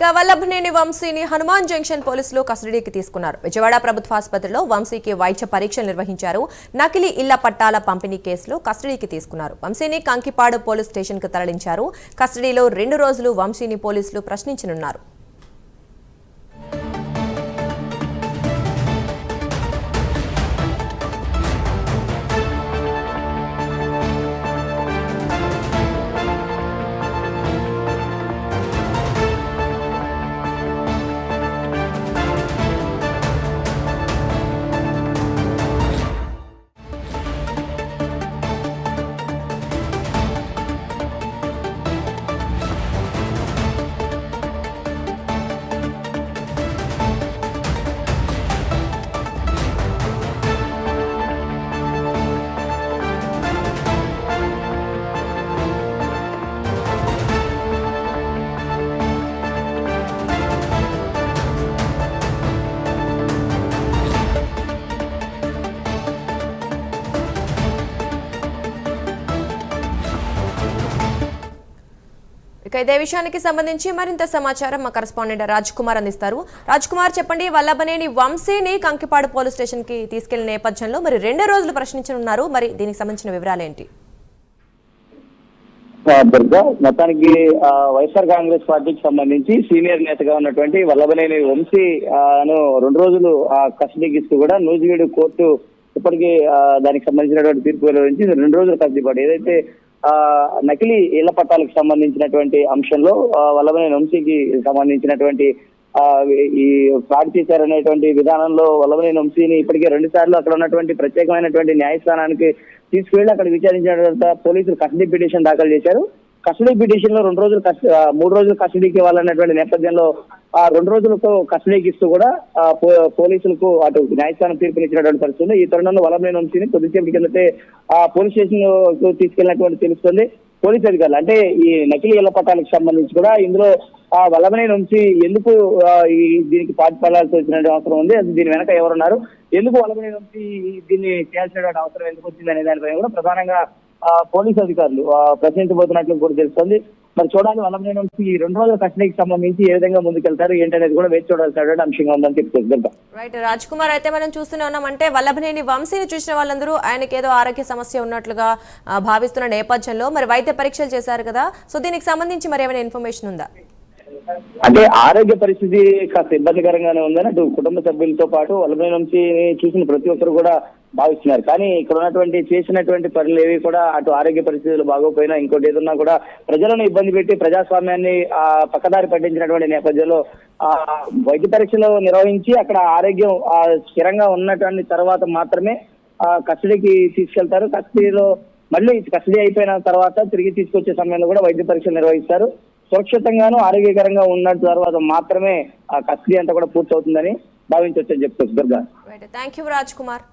ఇక వల్లభనేని వంశీని హనుమాన్ జంక్షన్ పోలీసులు కస్టడీకి తీసుకున్నారు. విజయవాడ ప్రభుత్వ ఆసుపత్రిలో వంశీకి వైద్య పరీక్షలు నిర్వహించారు. నకిలీ ఇళ్ళ పట్టాల పంపిణీ కేసులో కస్టడీకి తీసుకున్నారు. వంశీని కంకిపాడు పోలీస్ స్టేషన్కు తరలించారు. కస్టడీలో రెండు రోజులు వంశీని పోలీసులు ప్రశ్నించనున్నారు. ఇక ఇదే విషయానికి సంబంధించి మరింత సమాచారం మా కరస్పాండెంట్ రాజ్ కుమార్ అందిస్తారు. రాజ్ కుమార్ చెప్పండి వల్లభనేని వంశీని కంకిపాడు పోలీస్ స్టేషన్కి తీసుకెళ్ళిన నేపథ్యంలో మరి రెండో రోజులు ప్రశ్నించనున్నారు. మరి దీనికి సంబంధించిన వివరాలు ఏంటి దుర్గా మొత్తానికి వైఎస్ఆర్ కాంగ్రెస్ పార్టీకి సంబంధించి సీనియర్ నేతగా ఉన్నటువంటి వల్లభనేని వంశీ ను రెండు రోజులు ఆ, కస్టడీకి ఇస్తూ కూడా నూజివీడు కోర్టు ఇప్పటికీ దానికి సంబంధించినటువంటి తీర్పు వెలువరించి రెండు రోజులు కస్టడీ పడి ఏదైతే నకిలీ ఇళ్ళ పట్టాలకు సంబంధించినటువంటి అంశంలో వల్లభనేని వంశీకి సంబంధించినటువంటి ఆ, ఈ ఫ్రాడ్ చేశారనేటువంటి విధానంలో వల్లభనేని వంశీని ఇప్పటికే రెండు సార్లు అక్కడ ఉన్నటువంటి ప్రత్యేకమైనటువంటి న్యాయస్థానానికి తీసుకువెళ్ళి అక్కడ విచారించిన తర్వాత పోలీసులు కస్టడీ పిటిషన్ దాఖలు చేశారు. కస్టడీ పిటిషన్లో రెండు రోజులు మూడు రోజులు కస్టడీకి ఇవ్వాలన్నటువంటి నేపథ్యంలో ఆ రెండు రోజులకు కస్టడీకి ఇస్తూ కూడా పోలీసులకు అటు న్యాయస్థానం తీర్పునిచ్చినటువంటి పరిస్థితి ఈ తరుణంలో వలమైన వంశీని కొద్దిసేపు కిందటే ఆ పోలీస్ స్టేషన్ తీసుకెళ్ళినటువంటి తెలుస్తుంది. పోలీస్ అధికారులు అంటే ఈ నకిలీ ఇళ్ళ పట్టాలకు సంబంధించి కూడా ఇందులో ఆ వలమనే నుంచి ఎందుకు ఈ దీనికి పాటుపడాల్సి వచ్చిన అవసరం ఉంది. అది దీని వెనక ఎవరున్నారు? ఎందుకు వలమనే నుంచి దీన్ని చేయాల్సినటువంటి అవసరం ఎందుకు వచ్చింది అనే దానిపై కూడా ప్రధానంగా పోలీస్ అధికారులు ప్రశ్నించబోతున్నట్లు కూడా తెలుస్తుంది మరి చూడాలి వల్లభనే నుంచి ఈ రెండు రోజుల కస్టడీకి సంబంధించి ఏ విధంగా ముందుకెళ్తారు ఏంటనేది కూడా వేచి చూడాల్సినటువంటి అంశంగా ఉందని చెప్తుంది. రైట్ రాజ్ కుమార్ అయితే మనం చూస్తూనే ఉన్నాం అంటే వల్లభనేని వంశీని చూసిన వాళ్ళందరూ ఆయనకి ఏదో ఆరోగ్య సమస్య ఉన్నట్లుగా భావిస్తున్న నేపథ్యంలో మరి వైద్య పరీక్షలు చేశారు కదా సో దీనికి సంబంధించి మరి ఏమైనా ఇన్ఫర్మేషన్ ఉందా అంటే ఆరోగ్య పరిస్థితి కాస్త ఇబ్బందికరంగానే ఉందని అటు కుటుంబ సభ్యులతో పాటు వల్లభనే నుంచి చూసిన ప్రతి ఒక్కరు కూడా భావిస్తున్నారు. కానీ ఇక్కడ ఉన్నటువంటి చేసినటువంటి పనులు ఏవి కూడా అటు ఆరోగ్య పరిస్థితులు బాగోపోయినా ఇంకోటి ఏదన్నా కూడా ప్రజలను ఇబ్బంది పెట్టి ప్రజాస్వామ్యాన్ని ఆ పక్కదారి పట్టించినటువంటి నేపథ్యంలో ఆ వైద్య పరీక్షలు నిర్వహించి అక్కడ ఆరోగ్యం ఆ, స్థిరంగా ఉన్నటువంటి తర్వాత మాత్రమే ఆ కస్టడీకి తీసుకెళ్తారు. కస్టడీలో మళ్ళీ కస్టడీ అయిపోయిన తర్వాత తిరిగి తీసుకొచ్చే సమయంలో కూడా వైద్య పరీక్షలు నిర్వహిస్తారు. సురక్షితంగాను ఆరోగ్యకరంగా ఉన్న తర్వాత మాత్రమే ఆ కస్టడీ అంతా కూడా పూర్తవుతుందని భావించవచ్చని చెప్తారు దుర్గా థ్యాంక్ యూ రాజ్ కుమార్